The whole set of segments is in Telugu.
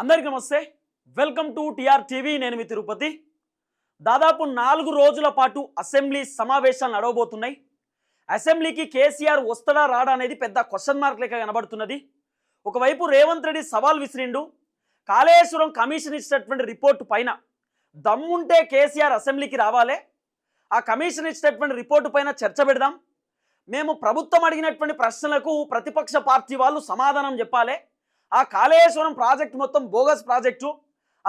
అందరికీ నమస్తే. వెల్కమ్ టు టిఆర్ టీవీ నేను మీ తిరుపతి. దాదాపు నాలుగు రోజుల పాటు అసెంబ్లీ సమావేశాలు నడవబోతున్నాయి. అసెంబ్లీకి కేసీఆర్ వస్తాడా రాడా అనేది పెద్ద క్వశ్చన్ మార్క్ లెక్క కనబడుతున్నది. ఒకవైపు రేవంత్ రెడ్డి సవాల్ విసిరిండు. కాళేశ్వరం కమిషన్ ఇచ్చినటువంటి రిపోర్టు పైన దమ్ముంటే కేసీఆర్ అసెంబ్లీకి రావాలే. ఆ కమిషన్ ఇచ్చినటువంటి రిపోర్టు పైన చర్చ పెడదాం. మేము ప్రభుత్వం అడిగినటువంటి ప్రశ్నలకు ప్రతిపక్ష పార్టీ వాళ్ళు సమాధానం చెప్పాలి. ఆ కాళేశ్వరం ప్రాజెక్ట్ మొత్తం బోగస్ ప్రాజెక్టు.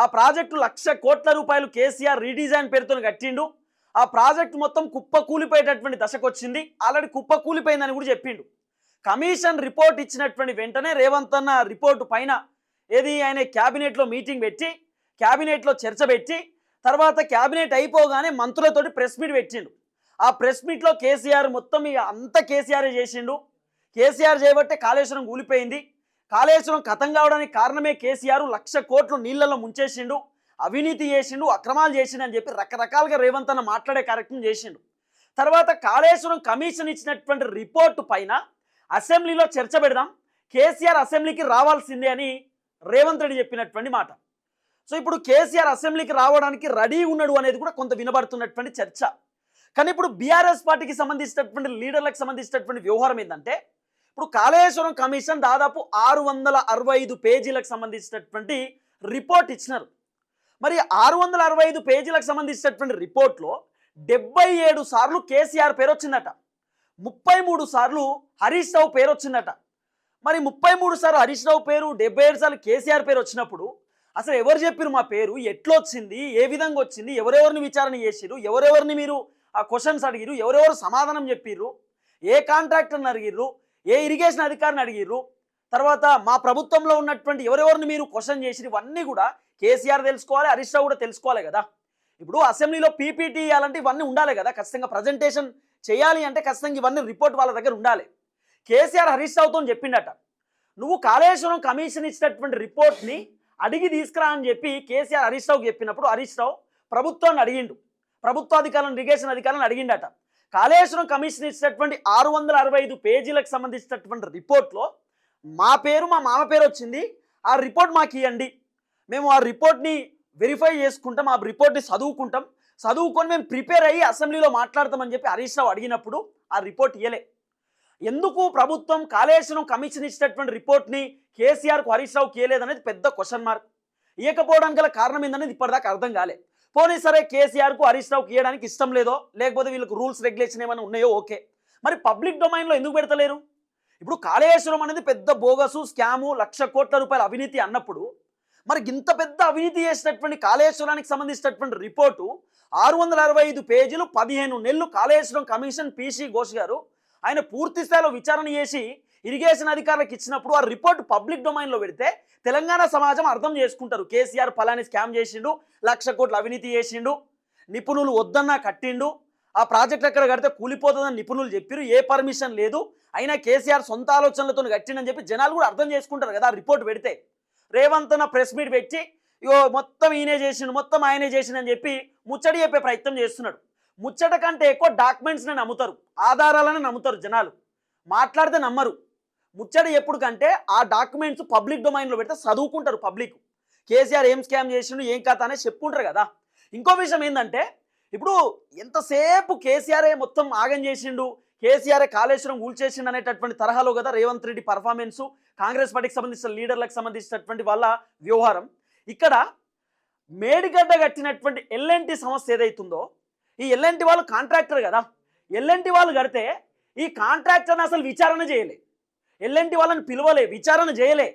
ఆ ప్రాజెక్టు లక్ష కోట్ల రూపాయలు కేసీఆర్ రీడిజైన్ పేరుతో కట్టిండు. ఆ ప్రాజెక్టు మొత్తం కుప్ప కూలిపోయేటటువంటి దశకు వచ్చింది ఆల్రెడీ కుప్ప కూలిపోయిందని కూడా చెప్పిండు. కమిషన్ రిపోర్ట్ ఇచ్చినటువంటి వెంటనే రేవంత్ అన్న రిపోర్టు పైన ఏది ఆయన క్యాబినెట్లో మీటింగ్ పెట్టి క్యాబినెట్లో చర్చ పెట్టి తర్వాత క్యాబినెట్ అయిపోగానే మంత్రులతోటి ప్రెస్ మీట్ పెట్టిండు. ఆ ప్రెస్ మీట్లో కేసీఆర్ మొత్తం ఇక అంత కేసీఆర్ చేసిండు. కేసీఆర్ చేయబట్టే కాళేశ్వరం కూలిపోయింది. కాళేశ్వరం కథం కావడానికి కారణమే కేసీఆర్. లక్ష కోట్లు నీళ్ళలో ముంచేసిండు అవినీతి చేసిండు అక్రమాలు చేసిండు అని చెప్పి రకరకాలుగా రేవంత్ అన్న మాట్లాడే కార్యక్రమం చేసిండు. తర్వాత కాళేశ్వరం కమిషన్ ఇచ్చినటువంటి రిపోర్టు పైన అసెంబ్లీలో చర్చ పెడదాం కేసీఆర్ అసెంబ్లీకి రావాల్సిందే అని రేవంత్ రెడ్డి చెప్పినటువంటి మాట. సో ఇప్పుడు కేసీఆర్ అసెంబ్లీకి రావడానికి రెడీ ఉన్నాడు అనేది కూడా కొంత వినబడుతున్నటువంటి చర్చ. కానీ ఇప్పుడు బీఆర్ఎస్ పార్టీకి సంబంధించినటువంటి లీడర్లకు సంబంధించినటువంటి వ్యవహారం ఏంటంటే ఇప్పుడు కాళేశ్వరం కమిషన్ దాదాపు ఆరు వందల అరవై ఐదు పేజీలకు సంబంధించినటువంటి రిపోర్ట్ ఇచ్చినారు. మరి ఆరు వందల అరవై ఐదు పేజీలకు సంబంధించినటువంటి రిపోర్ట్లో డెబ్బై ఏడు సార్లు కేసీఆర్ పేరు వచ్చిందట ముప్పై మూడు సార్లు హరీష్ రావు పేరు వచ్చిందట మరి ముప్పై మూడు సార్లు హరీష్ రావు పేరు డెబ్బై ఏడు సార్లు కేసీఆర్ పేరు వచ్చినప్పుడు అసలు ఎవరు చెప్పారు మా పేరు? ఎట్లొచ్చింది? ఏ విధంగా వచ్చింది? ఎవరెవరిని విచారణ చేసిరు ఎవరెవరిని మీరు ఆ క్వశ్చన్స్ అడిగిరు ఎవరెవరు సమాధానం చెప్పిర్రు? ఏ కాంట్రాక్టర్ని అడిగిర్రు? ఏ ఇరిగేషన్ అధికారిని అడిగిర్రు? తర్వాత మా ప్రభుత్వంలో ఉన్నటువంటి ఎవరెవరిని మీరు క్వశ్చన్ చేసిరు ఇవన్నీ కూడా కేసీఆర్ తెలుసుకోవాలి హరీష్ రావు కూడా తెలుసుకోవాలి కదా. ఇప్పుడు అసెంబ్లీలో పీపీటీ ఇవ్వాలంటే ఇవన్నీ ఉండాలి కదా. ఖచ్చితంగా ప్రజెంటేషన్ చేయాలి అంటే ఖచ్చితంగా ఇవన్నీ రిపోర్ట్ వాళ్ళ దగ్గర ఉండాలి. కేసీఆర్ హరీష్ రావుతో చెప్పిండట నువ్వు కాళేశ్వరం కమిషన్ ఇచ్చినటువంటి రిపోర్ట్ని అడిగి తీసుకురా అని చెప్పి కేసీఆర్ హరీష్ రావుకి చెప్పినప్పుడు హరీష్ రావు ప్రభుత్వాన్ని అడిగిండు. ప్రభుత్వ అధికారులను ఇరిగేషన్ అధికారులను అడిగిండట. కాళేశ్వరం కమిషన్ ఇచ్చినటువంటి ఆరు వందల అరవై ఐదు పేజీలకు సంబంధించినటువంటి రిపోర్ట్లో మా పేరు మా మామ పేరు వచ్చింది. ఆ రిపోర్ట్ మాకు ఇవ్వండి మేము ఆ రిపోర్ట్ని వెరిఫై చేసుకుంటాం ఆ రిపోర్ట్ని చదువుకుంటాం. చదువుకొని మేము ప్రిపేర్ అయ్యి అసెంబ్లీలో మాట్లాడతామని చెప్పి హరీష్ రావు అడిగినప్పుడు ఆ రిపోర్ట్ ఇవ్వలే ఎందుకు ప్రభుత్వం కాళేశ్వరం కమిషన్ ఇచ్చినటువంటి రిపోర్ట్ని కేసీఆర్కు హరీష్ రావుకి ఇవ్వలేదనేది పెద్ద క్వశ్చన్ మార్క్. ఇవ్వకపోవడానికి గల కారణం ఏందనేది ఇప్పటిదాకా అర్థం కాలేదు పోనీ సరే కేసీఆర్కు హరీష్ రావుకి ఇవ్వడానికి ఇష్టం లేదో లేకపోతే వీళ్ళకి రూల్స్ రెగ్యులేషన్ ఏమైనా ఉన్నాయో ఓకే. మరి పబ్లిక్ డొమైన్లో ఎందుకు పెడతలేరు? ఇప్పుడు కాళేశ్వరం అనేది పెద్ద బోగసు స్కాము లక్ష కోట్ల రూపాయల అవినీతి అన్నప్పుడు మరి ఇంత పెద్ద అవినీతి చేసినటువంటి కాళేశ్వరానికి సంబంధించినటువంటి రిపోర్టు ఆరు వందల అరవై ఐదు పేజీలు పదిహేను నెలలు కాళేశ్వరం కమిషన్ పీసీ ఘోష్ గారు ఆయన పూర్తి స్థాయిలో విచారణ చేసి ఇరిగేషన్ అధికారులకు ఇచ్చినప్పుడు ఆ రిపోర్ట్ పబ్లిక్ డొమైన్లో పెడితే తెలంగాణ సమాజం అర్థం చేసుకుంటారు. కేసీఆర్ ఫలాని స్కామ్ చేసిండు లక్ష కోట్లు అవినీతి చేసిండు నిపుణులు వద్దన్నా కట్టిండు ఆ ప్రాజెక్ట్ ఎక్కడ కడితే కూలిపోతుందని నిపుణులు చెప్పారు ఏ పర్మిషన్ లేదు. అయినా కేసీఆర్ సొంత ఆలోచనలతో కట్టిండని చెప్పి జనాలు కూడా అర్థం చేసుకుంటారు కదా రిపోర్ట్ పెడితే. రేవంత్ అన్న ప్రెస్ మీట్ పెట్టి ఇగో మొత్తం ఈయనే చేసిండు మొత్తం ఆయనే చేసిండని చెప్పి ముచ్చడి చెప్పే ప్రయత్నం చేస్తున్నాడు. ముచ్చట కంటే ఎక్కువ డాక్యుమెంట్స్ని నమ్ముతారు ఆధారాలను నమ్ముతారు జనాలు. మాట్లాడితే నమ్మరు. ముచ్చట ఎప్పుడు కంటే ఆ డాక్యుమెంట్స్ పబ్లిక్ డొమైన్లో పెడితే చదువుకుంటారు పబ్లిక్. కేసీఆర్ ఏం స్కామ్ చేసిండు ఏం కథ అనేది చెప్పుకుంటారు కదా. ఇంకో విషయం ఏంటంటే ఇప్పుడు ఎంతసేపు కేసీఆరే మొత్తం ఆగం చేసిండు కేసీఆర్ కాళేశ్వరం కూల్చేసిండు అనేటటువంటి తరహాలో కదా రేవంత్ రెడ్డి పర్ఫార్మెన్స్ కాంగ్రెస్ పార్టీకి సంబంధించిన లీడర్లకు సంబంధించినటువంటి వాళ్ళ వ్యవహారం. ఇక్కడ మేడిగడ్డ కట్టినటువంటి ఎల్ఎన్టీ సమస్య ఏదైతుందో ఈ ఎల్ఎన్టీ వాళ్ళు కాంట్రాక్టర్ కదా. ఎల్ఎన్టీ వాళ్ళు కడితే ఈ కాంట్రాక్టర్ని అసలు విచారణ చేయలేదు ఎల్ఎన్టీ వాళ్ళని పిలవలే విచారణ చేయలే.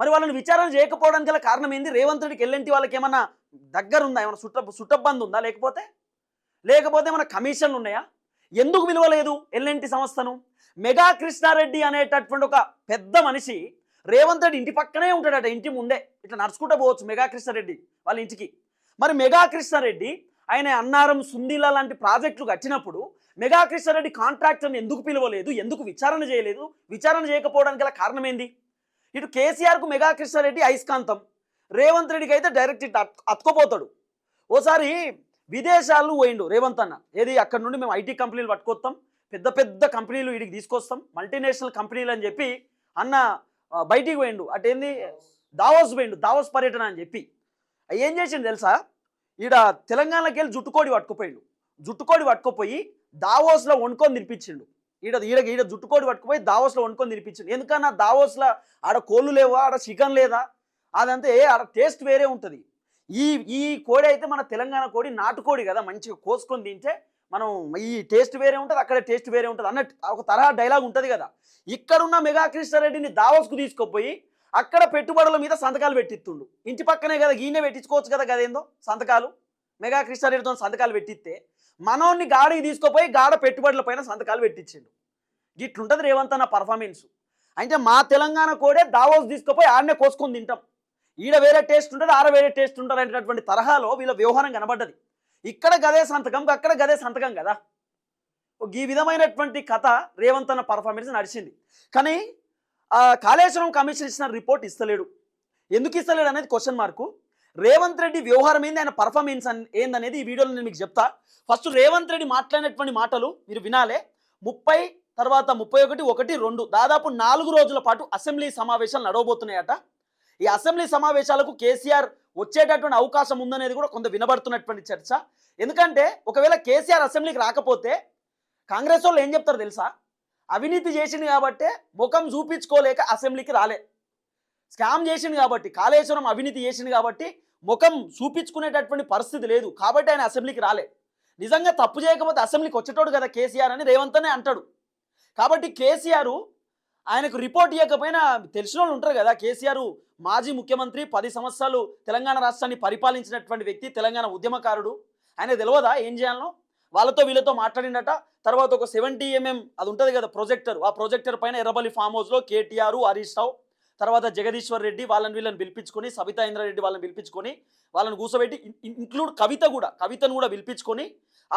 మరి వాళ్ళని విచారణ చేయకపోవడానికి గల కారణం ఏంది? రేవంత్ రెడ్డికి ఎల్ఎన్టీ వాళ్ళకి ఏమన్నా దగ్గర ఉందా? ఏమన్నా సుట్ట సుట్టబ్బంది ఉందా? లేకపోతే? లేకపోతే ఏమైనా కమిషన్లు ఉన్నాయా? ఎందుకు విలువలేదు ఎల్ఎన్టీ సంస్థను? మెగా కృష్ణారెడ్డి అనేటటువంటి ఒక పెద్ద మనిషి రేవంత్ రెడ్డి ఇంటి పక్కనే ఉంటాడట ఇంటి ముందే. ఇట్లా నడుచుకుంటూ పోవచ్చు మెగా కృష్ణారెడ్డి వాళ్ళ ఇంటికి. మరి మెగా కృష్ణారెడ్డి ఆయన అన్నారం సుందీల లాంటి ప్రాజెక్టులు కట్టినప్పుడు మెగా కృష్ణారెడ్డి కాంట్రాక్టర్ని ఎందుకు పిలవలేదు ఎందుకు విచారణ చేయలేదు? విచారణ చేయకపోవడానికి గల కారణం ఏంది ఇటు కేసీఆర్కు మెగా కృష్ణారెడ్డి అయస్కాంతం రేవంత్ రెడ్డికి అయితే డైరెక్ట్ ఇటు అత్- అతుకోపోతాడు. ఓసారి విదేశాలు పోయిండు రేవంత్ అన్న. ఏది అక్కడ నుండి మేము ఐటీ కంపెనీలు పట్టుకొస్తాం పెద్ద పెద్ద కంపెనీలు వీడికి తీసుకొస్తాం మల్టీనేషనల్ కంపెనీలు అని చెప్పి అన్న బయటికి పోయిండు. అటేంది దావోస్ పోయిండు దావోస్ పర్యటన అని చెప్పి. ఏం చేసిండు తెలుసా? ఈడ తెలంగాణకి వెళ్ళి జుట్టుకోడి పట్టుకుపోయిండు. జుట్టుకోడి పట్టుకుపోయి దావోస్లో వండుకొని తినిపించిండు. ఈడ ఈడ ఈడ జుట్టుకోడి పట్టుకుపోయి దావోస్లో వండుకొని తినిపించిండు. ఎందుకన్నా దావోస్లో ఆడ కోళ్ళు లేవా? ఆడ చికెన్ లేదా? అదంతా ఏ ఆడ టేస్ట్ వేరే ఉంటుంది. ఈ ఈ కోడి అయితే మన తెలంగాణ కోడి నాటుకోడి కదా మంచిగా కోసుకొని తింటే మనం ఈ టేస్ట్ వేరే ఉంటుంది అక్కడ టేస్ట్ వేరే ఉంటుంది అన్నట్టు ఒక తరహా డైలాగ్ ఉంటుంది కదా. ఇక్కడున్న మెగా కృష్ణారెడ్డిని దావోస్కు తీసుకుపోయి అక్కడ పెట్టుబడుల మీద సంతకాలు పెట్టిస్తుండు ఇంటి పక్కనే కదా గీనే పెట్టించుకోవచ్చు కదా కదేందో సంతకాలు. మెగా కృష్ణారెడ్డితో సంతకాలు పెట్టిస్తే మనోన్ని గాడికి తీసుకుపోయి గాడ పెట్టుబడుల పైన సంతకాలు పెట్టించిండు. ఇట్లుంటుంది రేవంత్ అన్న పర్ఫార్మెన్స్. అంటే మా తెలంగాణ కోడే దావోస్ తీసుకుపోయి ఆడనే కోసుకొని తింటాం. ఈడ వేరే టేస్ట్ ఉంటుంది ఆడ వేరే టేస్ట్ ఉంటుంది అనేటటువంటి తరహాలో వీళ్ళ వ్యవహారం కనబడ్డది. ఇక్కడ గదే సంతకం అక్కడ గదే సంతకం కదా? ఈ విధమైనటువంటి కథ రేవంత్ అన్న పర్ఫార్మెన్స్ నడిచింది. కానీ కాళేశ్వరం కమిషన్ ఇచ్చిన రిపోర్ట్ ఇస్తలేడు. ఎందుకు ఇస్తలేడు అనేది క్వశ్చన్ మార్కు రేవంత్ రెడ్డి వ్యవహారం ఏంది? ఆయన పర్ఫార్మెన్స్ ఏందనేది ఈ వీడియోలో నేను మీకు చెప్తా. ఫస్ట్ రేవంత్ రెడ్డి మాట్లాడినటువంటి మాటలు మీరు వినాలే. ముప్పై తర్వాత ముప్పై ఒకటి ఒకటి రెండు దాదాపు నాలుగు రోజుల పాటు అసెంబ్లీ సమావేశాలు నడవబోతున్నాయట. ఈ అసెంబ్లీ సమావేశాలకు కేసీఆర్ వచ్చేటటువంటి అవకాశం ఉందనేది కూడా కొంత వినబడుతున్నటువంటి చర్చ. ఎందుకంటే ఒకవేళ కేసీఆర్ అసెంబ్లీకి రాకపోతే కాంగ్రెస్ వాళ్ళు ఏం చెప్తారు తెలుసా? అవినీతి చేసింది కాబట్టే ముఖం చూపించుకోలేక అసెంబ్లీకి రాలే. స్కామ్ చేసింది కాబట్టి కాళేశ్వరం అవినీతి చేసింది కాబట్టి ముఖం చూపించుకునేటటువంటి పరిస్థితి లేదు. కాబట్టి ఆయన అసెంబ్లీకి రాలే. నిజంగా తప్పు చేయకపోతే అసెంబ్లీకి వచ్చేటోడు కదా కేసీఆర్ అని రేవంత్ అనే అంటాడు. కాబట్టి కేసీఆర్ ఆయనకు రిపోర్ట్ ఇవ్వకపోయినా తెలిసిన వాళ్ళు ఉంటారు కదా కేసీఆర్ మాజీ ముఖ్యమంత్రి పది సంవత్సరాలు తెలంగాణ రాష్ట్రాన్ని పరిపాలించినటువంటి వ్యక్తి తెలంగాణ ఉద్యమకారుడు. ఆయన తెలియదా ఏం చేయాలనో? వాళ్ళతో వీళ్ళతో మాట్లాడిండట తర్వాత ఒక సెవెంటీ ఎంఎం అది ఉంటుంది కదా ప్రొజెక్టర్. ఆ ప్రొజెక్టర్ పైన ఎర్రబల్లి ఫామ్ హౌస్లో కేటీఆర్ హరీష్ రావు తర్వాత జగదీశ్వర్ రెడ్డి వాళ్ళని వీళ్ళని పిలిపించుకొని సబితా ఇంద్రారెడ్డి వాళ్ళని పిలిపించుకొని వాళ్ళని కూర్చోబెట్టి ఇంక్లూడ్ కవిత కూడా కవితను కూడా పిలిపించుకొని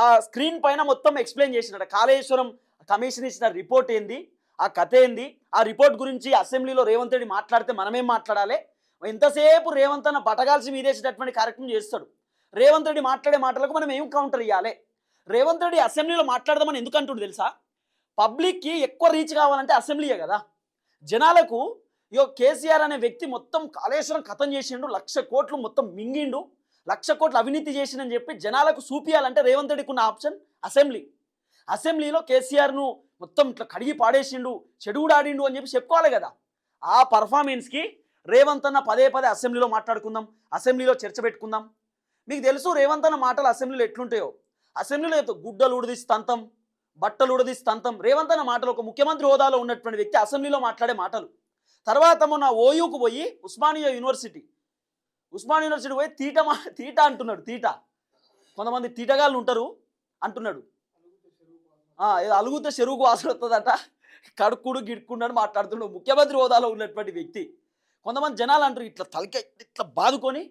ఆ స్క్రీన్ పైన మొత్తం ఎక్స్ప్లెయిన్ చేసినట. కాళేశ్వరం కమిషన్ ఇచ్చిన రిపోర్ట్ ఏంది? ఆ కథ ఏంది? ఆ రిపోర్ట్ గురించి అసెంబ్లీలో రేవంత్ రెడ్డి మాట్లాడితే మనమేం మాట్లాడాలి? ఎంతసేపు రేవంత్ అన్న బటగాల్సి మీదేసేటటువంటి కార్యక్రమం చేస్తాడు. రేవంత్ రెడ్డి మాట్లాడే మాటలకు మనం ఏం కౌంటర్ ఇవ్వాలి రేవంత్ రెడ్డి అసెంబ్లీలో మాట్లాడదామని ఎందుకు అంటుడు తెలుసా? పబ్లిక్కి ఎక్కువ రీచ్ కావాలంటే అసెంబ్లీయే కదా. జనాలకు ఇగో కేసీఆర్ అనే వ్యక్తి మొత్తం కాళేశ్వరం కథం చేసిండు లక్ష కోట్లు మొత్తం మింగిండు లక్ష కోట్లు అవినీతి చేసిండని చెప్పి జనాలకు చూపియాలంటే రేవంత్ రెడ్డికి ఉన్న ఆప్షన్ అసెంబ్లీ. అసెంబ్లీలో కేసీఆర్ను మొత్తం ఇట్లా కడిగి పాడేసిండు చెడుగుడాడిండు అని చెప్పి చెప్పుకోవాలి కదా. ఆ పర్ఫార్మెన్స్కి రేవంత్ అన్న పదే పదే అసెంబ్లీలో మాట్లాడుకుందాం అసెంబ్లీలో చర్చ పెట్టుకుందాం. మీకు తెలుసు రేవంత్ అన్న మాటలు అసెంబ్లీలో ఎట్లుంటాయో? అసెంబ్లీలో చెప్తా, గుడ్డలు ఉడదీసి తంతం బట్టలు ఉడదీసి తంతం. రేవంత్ అన్న మాటలు ఒక ముఖ్యమంత్రి హోదాలో ఉన్నటువంటి వ్యక్తి అసెంబ్లీలో మాట్లాడే మాటలు. తర్వాత మొన్న ఓయూకు పోయి ఉస్మానియా యూనివర్సిటీ ఉస్మానియా యూనివర్సిటీ పోయి తీట మా తీట అంటున్నాడు తీట. కొంతమంది తీటగాళ్ళు ఉంటారు అంటున్నాడు. ఏదో అలుగుతే చెరువుకు వాసన వస్తుందట. కడుక్కుడు గిడుక్కున్నాడు మాట్లాడుతున్నాడు ముఖ్యమంత్రి హోదాలో ఉన్నటువంటి వ్యక్తి. కొంతమంది జనాలు అంటారు ఇట్లా తలకే ఇట్లా బాదుకొని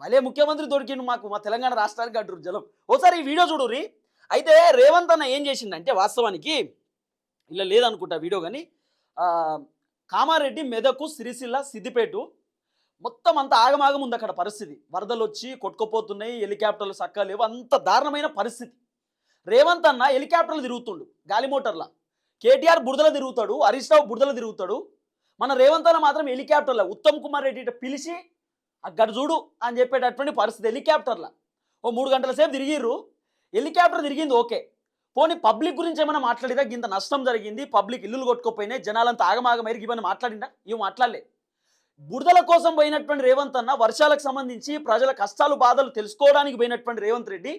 భలే ముఖ్యమంత్రి దొరికిండు మాకు మా తెలంగాణ రాష్ట్రానికి అంటారు జలం ఓసారి ఈ వీడియో చూడుర్రి. అయితే రేవంత్ అన్న ఏం చేసిండంటే వాస్తవానికి ఇలా లేదనుకుంటా వీడియో కానీ కామారెడ్డి మెదకు సిరిసిల్ల సిద్దిపేట మొత్తం అంత ఆగమాగం ఉంది అక్కడ పరిస్థితి. వరదలు వచ్చి కొట్టుకుపోతున్నాయి హెలికాప్టర్లు సక్కలేవు అంత దారుణమైన పరిస్థితి. రేవంత్ అన్న హెలికాప్టర్లు తిరుగుతుండు గాలి మోటార్ల. కేటీఆర్ బుడదల తిరుగుతాడు హరీష్ రావు తిరుగుతాడు. మన రేవంత్ అన్న మాత్రం హెలికాప్టర్ల. ఉత్తమ్ కుమార్ రెడ్డి పిలిచి అక్కడ చూడు అని చెప్పేటటువంటి పరిస్థితి హెలికాప్టర్ల. ఓ మూడు గంటల సేపు తిరిగిర్రు. హెలికాప్టర్ తిరిగింది ఓకే. పోనీ పబ్లిక్ గురించి ఏమైనా మాట్లాడిదా ఇంత నష్టం జరిగింది పబ్లిక్ ఇల్లులు కొట్టుకోపోయినాయి జనాలంతా ఆగమాగమైరు ఇవన్నీ మాట్లాడిందా ఇవి మాట్లాడలే. బురదల కోసం పోయినటువంటి రేవంత్ అన్న వర్షాలకు సంబంధించి ప్రజల కష్టాలు బాధలు తెలుసుకోవడానికి పోయినటువంటి రేవంత్ రెడ్డి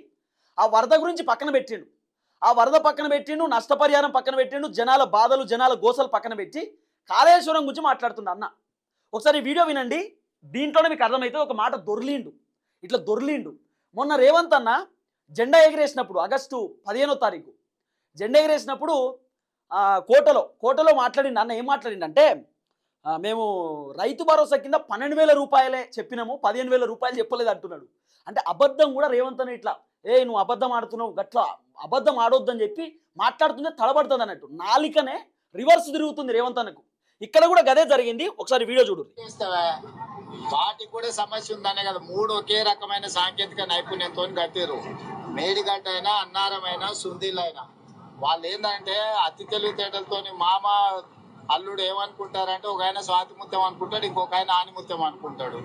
ఆ వరద గురించి పక్కన పెట్టిండు. ఆ వరద పక్కన పెట్టిండు నష్టపరిహారం పక్కన పెట్టిండు జనాల బాధలు జనాల గోసలు పక్కన పెట్టి కాళేశ్వరం గురించి మాట్లాడుతుండు అన్న. ఒకసారి వీడియో వినండి. దీంట్లోనే మీకు అర్థమైతే ఒక మాట దొర్లిండు. ఇట్లా దొర్లిండు. మొన్న రేవంత్ అన్న జెండా ఎగిరేసినప్పుడు ఆగస్టు పదిహేనో తారీఖు జెండా ఎగిరేసినప్పుడు కోటలో కోటలో మాట్లాడిండు అన్న ఏం మాట్లాడిండంటే మేము రైతు భరోసా కింద పన్నెండు వేల రూపాయలే చెప్పినాము పదిహేను వేల రూపాయలు చెప్పలేదు అంటున్నాడు. అంటే అబద్ధం కూడా రేవంత్ అని ఇట్లా ఏ నువ్వు అబద్ధం ఆడుతున్నావు గట్లా అబద్ధం ఆడొద్దని చెప్పి మాట్లాడుతుంటే తడబడుతుంది అన్నట్టు. నాలికనే రివర్స్ తిరుగుతుంది రేవంత్ అన్నకు. ఇక్కడ కూడా గదే జరిగింది ఒకసారి వీడియో చూడు వాటికి కూడా సమస్య ఉందనే కదా. మూడు ఒకే రకమైన సాంకేతిక నైపుణ్యంతో కట్టిరు మేడిగడ్డ అయినా అన్నారం అయినా వాళ్ళు ఏంటంటే అతి తెలివితేటలతోని మామ అల్లుడు ఏమనుకుంటారంటే ఒక ఆయన స్వాతిముత్యం అనుకుంటాడు ఇంకొక ఆయన ఆనిముత్యం అనుకుంటాడు.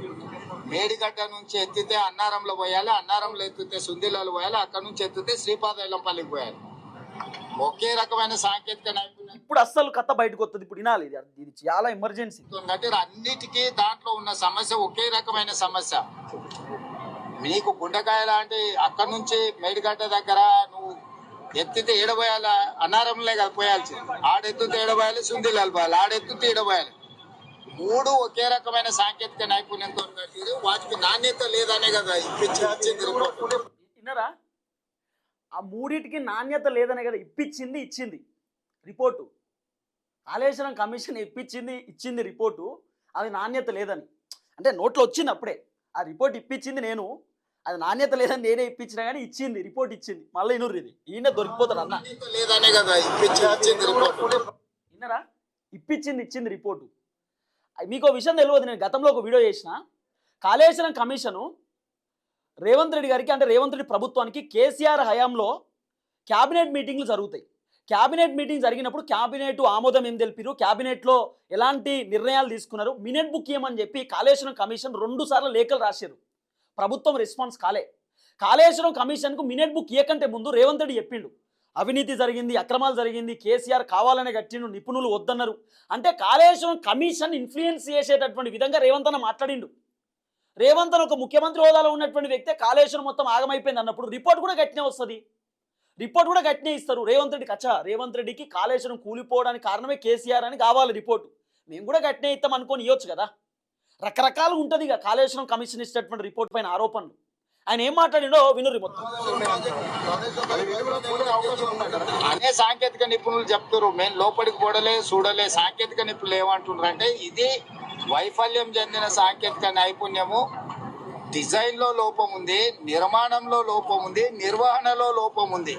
మేడిగడ్డ నుంచి ఎత్తితే అన్నారంలో పోయాలి అన్నారంలో ఎత్తితే సుందిలాలు పోయాలి అక్కడ నుంచి ఎత్తితే శ్రీపాదైలంపల్లికి పోయాలి. ఒకే రకమైన సాంకేతిక నైపుణ్యం ఇప్పుడు అస్సలు కథ బయటకు వస్తుంది ఇప్పుడు వినాలి ఇది. ఇది చాలా ఎమర్జెన్సీ అంటే అన్నిటికీ దాంట్లో ఉన్న సమస్య ఒకే రకమైన సమస్య. మీకు గుండెకాయ లాంటి అక్కడ నుంచి మేడిగడ్డ దగ్గర నువ్వు ఎత్తితే ఏడబోయాల? అన్నారంలే కదా పోయాల్సి ఆడెత్తితే ఏడబోయాలి సుందిలాలు పోయాలి ఆడెత్తితే ఏడబోయాలి. మూడు ఒకే రకమైన సాంకేతిక నైపుణ్యంతో వాటికి నాణ్యత లేదనే కదా ఇప్పించి ఇచ్చింది రిపోర్ట్ విన్నారా ఆ మూడిటికి నాణ్యత లేదనే కదా ఇప్పించింది ఇచ్చింది. రిపోర్టు. కాళేశ్వరం కమిషన్ ఇప్పించింది ఇచ్చింది రిపోర్టు. అది నాణ్యత లేదని. అంటే నోట్లో వచ్చింది అప్పుడే. ఆ రిపోర్ట్ ఇప్పించింది నేను. అది నాణ్యత లేదని నేనే ఇప్పించినా కానీ ఇచ్చింది రిపోర్ట్ ఇచ్చింది. మళ్ళీ ఇనుర్రు ఇది. ఈయన దొరికిపోతారు అన్న. విన్నారా? ఇప్పించింది ఇచ్చింది రిపోర్టు. మీకు విషయం తెలియదు నేను గతంలో ఒక వీడియో చేసిన. కాళేశ్వరం కమిషను రేవంత్ రెడ్డి గారికి అంటే రేవంత్ రెడ్డి ప్రభుత్వానికి కేసీఆర్ హయాంలో క్యాబినెట్ మీటింగ్లు జరుగుతాయి. క్యాబినెట్ మీటింగ్ జరిగినప్పుడు క్యాబినెట్ ఆమోదం ఏం తెలిపారు క్యాబినెట్లో ఎలాంటి నిర్ణయాలు తీసుకున్నారు? మినిట్ బుక్ ఇవ్వమని చెప్పి కాళేశ్వరం కమిషన్ రెండు సార్లు లేఖలు రాశారు ప్రభుత్వం రెస్పాన్స్ కాలే. కాళేశ్వరం కమిషన్కు మినిట్ బుక్ ఇవ్వకంటే ముందు రేవంత్ రెడ్డి చెప్పిండు. అవినీతి జరిగింది అక్రమాలు జరిగింది కేసీఆర్ కావాలనే కట్టిండు నిపుణులు వద్దన్నారు. అంటే కాళేశ్వరం కమిషన్ ఇన్ఫ్లుయెన్స్ చేసేటటువంటి విధంగా రేవంత్ అన్న మాట్లాడిండు. రేవంత్ అని ఒక ముఖ్యమంత్రి హోదాలో ఉన్నటువంటి వ్యక్తే కాళేశ్వరం మొత్తం ఆగమైపోయింది అన్నప్పుడు రిపోర్ట్ కూడా గట్టినే వస్తుంది. రిపోర్ట్ కూడా గట్టినే ఇస్తారు. రేవంత్ రెడ్డికి అచ్చా రేవంత్ రెడ్డికి కాళేశ్వరం కూలిపోవడానికి కారణమే కేసీఆర్ అని కావాలి రిపోర్టు. మేము కూడా గట్టినే ఇస్తాం అనుకొని ఇవ్వచ్చు కదా. రకరకాలు ఉంటుంది ఇక కాళేశ్వరం కమిషన్ ఇచ్చినటువంటి రిపోర్ట్ పైన ఆరోపణలు. ఆయన ఏం మాట్లాడిండో వినురి మొత్తం. సాంకేతిక నిపుణులు చెప్తారు మేము లోపలికి పోడలే చూడలే సాంకేతిక నిపుణులు ఏమంటున్నారు అంటే ఇది వైఫల్యం చెందిన సాంకేతిక నైపుణ్యము. డిజైన్లో లోపం ఉంది నిర్మాణంలో లోపం ఉంది నిర్వహణలో లోపం ఉంది.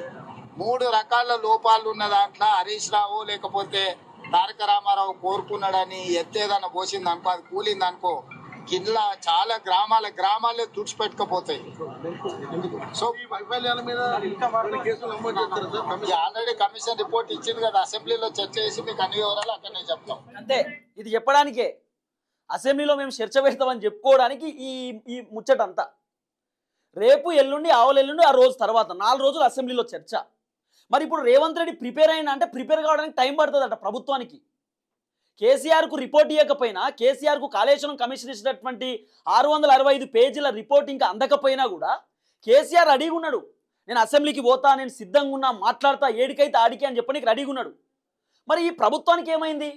మూడు రకాల లోపాలు ఉన్న దాంట్లో హరీష్ రావు లేకపోతే తారక రామారావు కోరుకున్నాడని ఎత్తేదన్న పోసింది అనుకో అది కూలింది అనుకో కింద చాలా గ్రామాల గ్రామాలే తుడిచిపెట్టుకపోతాయి. సో ఈ వైఫల్యాల మీద కొన్ని కేసులు నమోదు చేస్తారు సార్ ఇది ఆల్రెడీ కమిషన్ రిపోర్ట్ ఇచ్చింది కదా అసెంబ్లీలో చర్చ చేసి మీకు అన్ని వివరాలు అక్కడనే చెప్తాం. అంతే ఇది చెప్పడానికే. అసెంబ్లీలో మేము చర్చ పెడతామని చెప్పుకోవడానికి ఈ ఈ ముచ్చట అంతా రేపు ఎల్లుండి ఆవల ఎల్లుండి ఆ రోజు తర్వాత నాలుగు రోజులు అసెంబ్లీలో చర్చ. మరి ఇప్పుడు రేవంత్ రెడ్డి ప్రిపేర్ అయినా అంటే ప్రిపేర్ కావడానికి టైం పడుతుందట ప్రభుత్వానికి. కేసీఆర్కు రిపోర్ట్ ఇవ్వకపోయినా కేసీఆర్కు కాళేశ్వరం కమిషన్ ఇచ్చినటువంటి ఆరు వందల అరవై ఐదు పేజీల రిపోర్ట్ ఇంకా అందకపోయినా కూడా కేసీఆర్ రెడీగా ఉన్నాడు నేను అసెంబ్లీకి పోతా నేను సిద్ధంగా ఉన్నా మాట్లాడతా ఏడికైతే ఆడికి అని చెప్పడానికి రెడీగా ఉన్నాడు మరి ఈ ప్రభుత్వానికి ఏమైంది?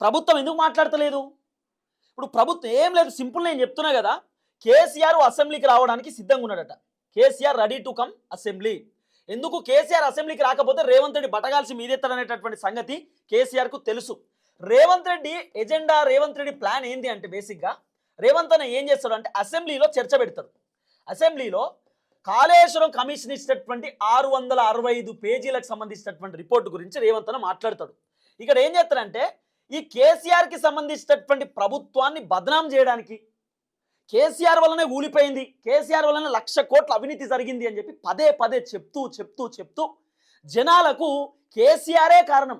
ప్రభుత్వం ఎందుకు మాట్లాడతలేదు? ఇప్పుడు ప్రభుత్వం ఏం లేదు సింపుల్ నేను చెప్తున్నా కదా కేసీఆర్ అసెంబ్లీకి రావడానికి సిద్ధంగా ఉన్నాడట. KCR ready to come assembly. ఎందుకు? కేసీఆర్ అసెంబ్లీకి రాకపోతే రేవంత్ రెడ్డి బటగాల్సి మీదెత్తాడనేటటువంటి సంగతి కేసీఆర్కు తెలుసు. రేవంత్ రెడ్డి ఎజెండా రేవంత్ రెడ్డి ప్లాన్ ఏంది అంటే బేసిక్గా రేవంత్ అన్న ఏం చేస్తాడు అంటే అసెంబ్లీలో చర్చ పెడతాడు. అసెంబ్లీలో కాళేశ్వరం కమిషన్ ఇచ్చినటువంటి ఆరు వందల అరవై ఐదు పేజీలకు సంబంధించినటువంటి రిపోర్ట్ గురించి రేవంత్ అన్న మాట్లాడతాడు. ఇక్కడ ఏం చేస్తాడంటే ఈ కేసీఆర్కి సంబంధించినటువంటి ప్రభుత్వాన్ని బదనాం చేయడానికి కేసీఆర్ వల్లనే ఊలిపోయింది కేసీఆర్ వల్లనే లక్ష కోట్ల అవినీతి జరిగింది అని చెప్పి పదే పదే చెప్తూ చెప్తూ చెప్తూ జనాలకు కేసీఆరే కారణం.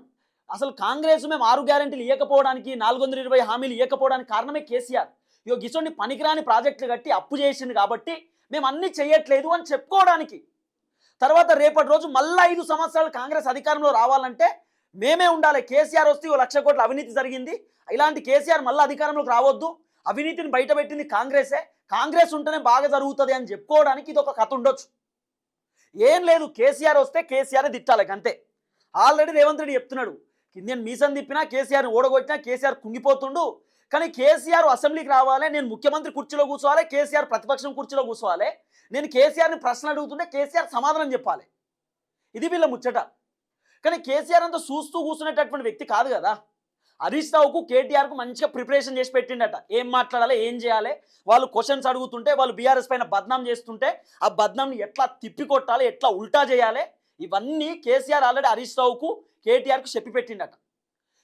అసలు కాంగ్రెస్ మేము ఆరు గ్యారంటీలు ఇవ్వకపోవడానికి నాలుగు వందల ఇరవై హామీలు ఇవ్వకపోవడానికి కారణమే కేసీఆర్. ఇగో గిసోండి పనికిరాని ప్రాజెక్టులు కట్టి అప్పు చేసింది కాబట్టి మేము అన్ని చేయట్లేదు అని చెప్పుకోవడానికి. తర్వాత రేపటి రోజు మళ్ళీ ఐదు సంవత్సరాలు కాంగ్రెస్ అధికారంలో రావాలంటే మేమే ఉండాలి. కేసీఆర్ వస్తే ఓ లక్ష కోట్ల అవినీతి జరిగింది. ఇలాంటి కేసీఆర్ మళ్ళీ అధికారంలోకి రావద్దు. అవినీతిని బయటపెట్టింది కాంగ్రెసే. కాంగ్రెస్ ఉంటేనే బాగా జరుగుతుంది అని చెప్పుకోవడానికి ఇది ఒక కథ ఉండొచ్చు. ఏం లేదు కేసీఆర్ వస్తే కేసీఆర్ తిట్టాలి అంతే. ఆల్రెడీ రేవంత్ రెడ్డి చెప్తున్నాడు ఇండియన్ మీసం తిప్పినా కేసీఆర్ని ఓడగొట్టినా కేసీఆర్ కుంగిపోతుండు. కానీ కేసీఆర్ అసెంబ్లీకి రావాలి నేను ముఖ్యమంత్రి కుర్చీలో కూర్చోవాలి కేసీఆర్ ప్రతిపక్షం కుర్చీలో కూర్చోవాలి నేను కేసీఆర్ని ప్రశ్న అడుగుతుంటే కేసీఆర్ సమాధానం చెప్పాలి. ఇది వీళ్ళ ముచ్చట. కానీ కేసీఆర్ అంతా చూస్తూ కూర్చునేటటువంటి వ్యక్తి కాదు కదా. హరీష్ రావుకు కేటీఆర్కు మంచిగా ప్రిపరేషన్ చేసి పెట్టిండట. ఏం మాట్లాడాలి ఏం చేయాలి? వాళ్ళు క్వశ్చన్స్ అడుగుతుంటే వాళ్ళు బీఆర్ఎస్ పైన బద్నాం చేస్తుంటే ఆ బద్నాంని ఎట్లా తిప్పికొట్టాలి ఎట్లా ఉల్టా చేయాలి? ఇవన్నీ కేసీఆర్ ఆల్రెడీ హరీష్ రావుకు కేటీఆర్కు చెప్పి పెట్టిండట.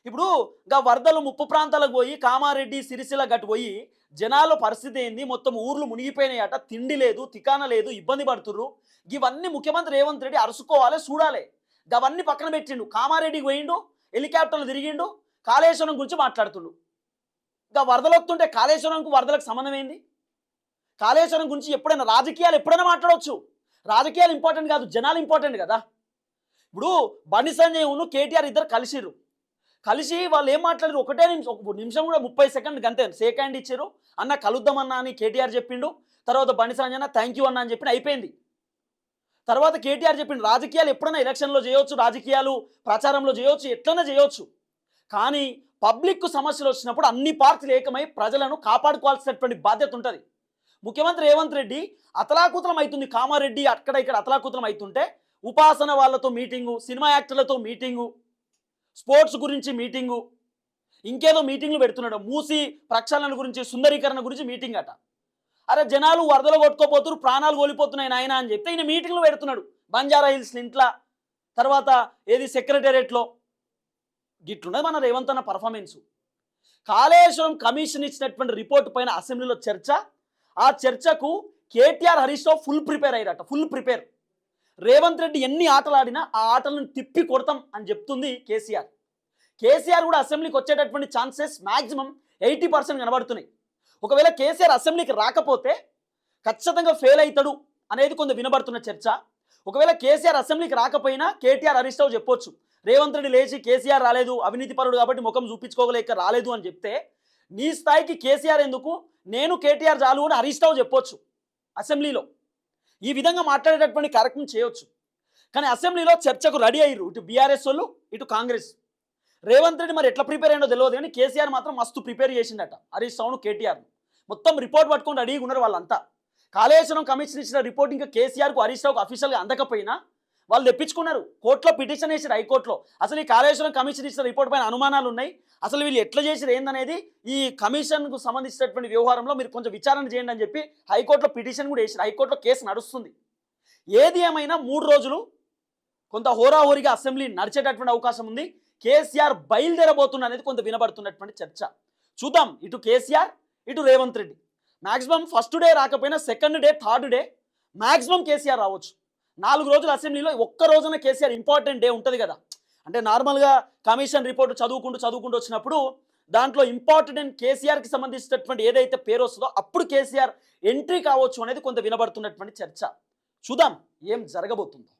ఇప్పుడు ఇంకా వరదలు ముప్పు ప్రాంతాలకు పోయి కామారెడ్డి సిరిసిల గట్టు పోయి జనాల పరిస్థితి ఏంది? మొత్తం ఊర్లు మునిగిపోయినాయట. తిండి లేదు తికాన లేదు ఇబ్బంది పడుతుర్రు. ఇవన్నీ ముఖ్యమంత్రి రేవంత్ రెడ్డి అరుసుకోవాలి చూడాలి. అవన్నీ పక్కన పెట్టిండు. కామారెడ్డికి పోయిండు హెలికాప్టర్లు తిరిగిండు కాళేశ్వరం గురించి మాట్లాడుతుండు. ఇంకా వరదలు వస్తుంటే కాళేశ్వరంకు వరదలకు సంబంధం ఏంది? కాళేశ్వరం గురించి ఎప్పుడైనా రాజకీయాలు ఎప్పుడైనా మాట్లాడవచ్చు రాజకీయాలు ఇంపార్టెంట్ కాదు జనాలు ఇంపార్టెంట్ కదా. ఇప్పుడు బండి సంజయ్ను కేటీఆర్ ఇద్దరు కలిసిరు కలిసి వాళ్ళు ఏం మాట్లాడారు ఒకటే నిమిషం ఒక నిమిషం కూడా ముప్పై సెకండ్ అంతే సేక్ హ్యాండ్ ఇచ్చారు అన్న కలుద్దామన్నా అని కేటీఆర్ చెప్పిండు. తర్వాత బండి సంజయ్ అన్న థ్యాంక్ యూ అన్న అని చెప్పి అయిపోయింది. తర్వాత కేటీఆర్ చెప్పిండు రాజకీయాలు ఎప్పుడైనా ఎలక్షన్లో చేయవచ్చు రాజకీయాలు ప్రచారంలో చేయవచ్చు ఎట్లైనా చేయవచ్చు కానీ పబ్లిక్ సమస్యలు వచ్చినప్పుడు అన్ని పార్టీలు ఏకమై ప్రజలను కాపాడుకోవాల్సినటువంటి బాధ్యత ఉంటుంది. ముఖ్యమంత్రి రేవంత్ రెడ్డి అతలాకుతలం అవుతుంది కామారెడ్డి అక్కడ ఇక్కడ అతలాకుతలం అవుతుంటే ఉపాసన వాళ్ళతో మీటింగు సినిమా యాక్టర్లతో మీటింగు స్పోర్ట్స్ గురించి మీటింగు ఇంకేదో మీటింగ్లు పెడుతున్నాడు. మూసి ప్రక్షాళన గురించి సుందరీకరణ గురించి మీటింగ్ అట. అరే జనాలు వరదలు కొట్టుకోపోతున్నారు ప్రాణాలు కోల్పోతున్నాయి నాయన అని చెప్తే ఈయన మీటింగ్లు పెడుతున్నాడు. బంజారా హిల్స్ ఇంట్లో తర్వాత ఏది సెక్రటేరియట్లో గిట్లున్నది మన రేవంత్ అన్న పర్ఫార్మెన్స్. కాళేశ్వరం కమిషన్ ఇచ్చినటువంటి రిపోర్ట్ పైన అసెంబ్లీలో చర్చ ఆ చర్చకు KTR Harish Rao full prepare అయ్యారట full prepare. Revanth Reddy ఎన్ని ఆటలు ఆడినా ఆ ఆటలను తిప్పి కొడతాం అని చెప్తుంది కేసీఆర్. కేసీఆర్ కూడా అసెంబ్లీకి వచ్చేటటువంటి ఛాన్సెస్ మ్యాక్సిమం ఎయిటీ పర్సెంట్ కనబడుతున్నాయి. ఒకవేళ కేసీఆర్ అసెంబ్లీకి రాకపోతే ఖచ్చితంగా ఫెయిల్ అవుతాడు అనేది కొంత వినబడుతున్న చర్చ. ఒకవేళ కేసీఆర్ అసెంబ్లీకి రాకపోయినా కేటీఆర్ హరీష్ రావు చెప్పొచ్చు. రేవంత్ రెడ్డి లేచి కేసీఆర్ రాలేదు అవినీతి పరుడు కాబట్టి ముఖం చూపించుకోగలేక రాలేదు అని చెప్తే నీ స్థాయికి కేసీఆర్ ఎందుకు? నేను కేటీఆర్ చాలు అని హరీష్ రావు చెప్పొచ్చు అసెంబ్లీలో. ఈ విధంగా మాట్లాడేటటువంటి కార్యక్రమం చేయొచ్చు. కానీ అసెంబ్లీలో చర్చకు రెడీ అయ్యారు ఇటు బీఆర్ఎస్ వాళ్ళు ఇటు కాంగ్రెస్. రేవంత్ రెడ్డి మరి ఎట్లా ప్రిపేర్ అయ్యిందో తెలియదు కానీ కేసీఆర్ మాత్రం మస్తు ప్రిపేర్ చేసిండట. హరీష్ రావును కేటీఆర్ మొత్తం రిపోర్ట్ పట్టుకొని రెడీగా ఉన్నారు వాళ్ళంతా. కాళేశ్వరం కమిషన్ ఇచ్చిన రిపోర్ట్ ఇంకా కేసీఆర్కు హరీష్ రావుకు అఫీషియల్గా అందకపోయినా వాళ్ళు తెప్పించుకున్నారు. కోర్టులో పిటిషన్ వేసారు హైకోర్టులో. అసలు ఈ కాళేశ్వరం కమిషన్ ఇచ్చిన రిపోర్ట్ పైన అనుమానాలు ఉన్నాయి. అసలు వీళ్ళు ఎట్లా చేసారు ఏందనేది ఈ కమిషన్కు సంబంధించినటువంటి వ్యవహారంలో మీరు కొంచెం విచారణ చేయండి అని చెప్పి హైకోర్టులో పిటిషన్ కూడా వేసారు హైకోర్టులో కేసు నడుస్తుంది. ఏది ఏమైనా మూడు రోజులు కొంత హోరాహోరీగా అసెంబ్లీ నడిచేటటువంటి అవకాశం ఉంది. కేసీఆర్ బయలుదేరబోతున్న అనేది కొంత వినబడుతున్నటువంటి చర్చ. చూద్దాం. ఇటు కేసీఆర్ ఇటు Revanth Reddy. Maximum first day రాకపోయినా second day third day maximum KCR రావచ్చు. నాలుగు రోజులు అసెంబ్లీలో ఒక్క రోజున కేసీఆర్ ఇంపార్టెంట్ డే ఉంటుంది కదా. అంటే నార్మల్గా కమిషన్ రిపోర్ట్ చదువుకుంటూ చదువుకుంటూ వచ్చినప్పుడు దాంట్లో ఇంపార్టెంట్ కేసీఆర్కి సంబంధించినటువంటి ఏదైతే పేరు వస్తుందో అప్పుడు కేసీఆర్ ఎంట్రీ కావచ్చు అనేది కొంత వినబడుతున్నటువంటి చర్చ. చూద్దాం ఏం జరగబోతుందో.